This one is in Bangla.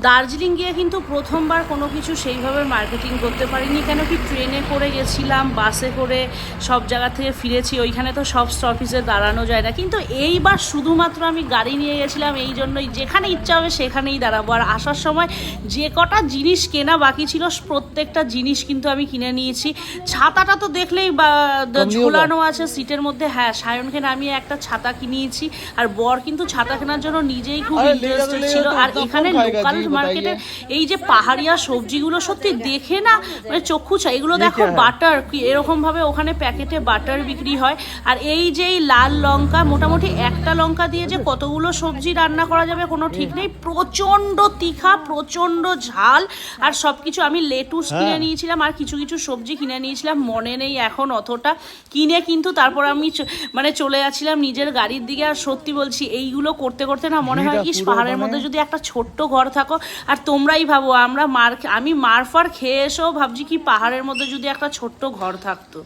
দার্জিলিং গিয়ে কিন্তু প্রথমবার কোনো কিছু সেইভাবে মার্কেটিং করতে পারিনি। কেন কি ট্রেনে করে গেছিলাম বাসে করে সব জায়গা থেকে ফিরেছি ওইখানে তো সব স্টপিসে দাঁড়ানো যায় না। কিন্তু এইবার শুধুমাত্র আমি গাড়ি নিয়ে গেছিলাম এই জন্যই যেখানে ইচ্ছা হবে সেখানেই দাঁড়াবো। আর আসার সময় যে কটা জিনিস কেনা বাকি ছিল প্রত্যেকটা জিনিস কিন্তু আমি কিনে নিয়েছি। ছাতাটা তো দেখলেই বা- ঝোলানো আছে সিটের মধ্যে। হ্যাঁ সায়নকে নামিয়ে একটা ছাতা কিনিয়েছি। আর বর কিন্তু ছাতা কেনার জন্য নিজেই খুব ইন্টারেস্টেড ছিল। আর এখানে লোকাল মার্কেটের এই যে পাহাড়িয়া সবজিগুলো সত্যি দেখে না মানে চক্ষু চাই। এগুলো দেখো বাটার এরকমভাবে ওখানে প্যাকেটে বাটার বিক্রি হয়। আর এই যে লাল লঙ্কা মোটামুটি একটা লঙ্কা দিয়ে যে কতগুলো সবজি রান্না করা যাবে কোনো ঠিক নেই। প্রচণ্ড তিখা প্রচণ্ড ঝাল। আর সব কিছু আমি লেটুস কিনে নিয়েছিলাম আর কিছু কিছু সবজি কিনে নিয়েছিলাম মনে নেই এখন অতটা। কিনে কিন্তু তারপর আমি মানে চলে যাচ্ছিলাম নিজের গাড়ির দিকে। আর সত্যি বলছি এইগুলো করতে করতে না মনে হয় কি পাহাড়ের মধ্যে যদি একটা ছোট্ট ঘর থাকো থাকো। আর তোমরাই ভাবো, আমরা মার আমি মারফার খেয়ে এসেও ভাবছি কি পাহাড়ের মধ্যে যদি একটা ছোট্ট ঘর থাকতো।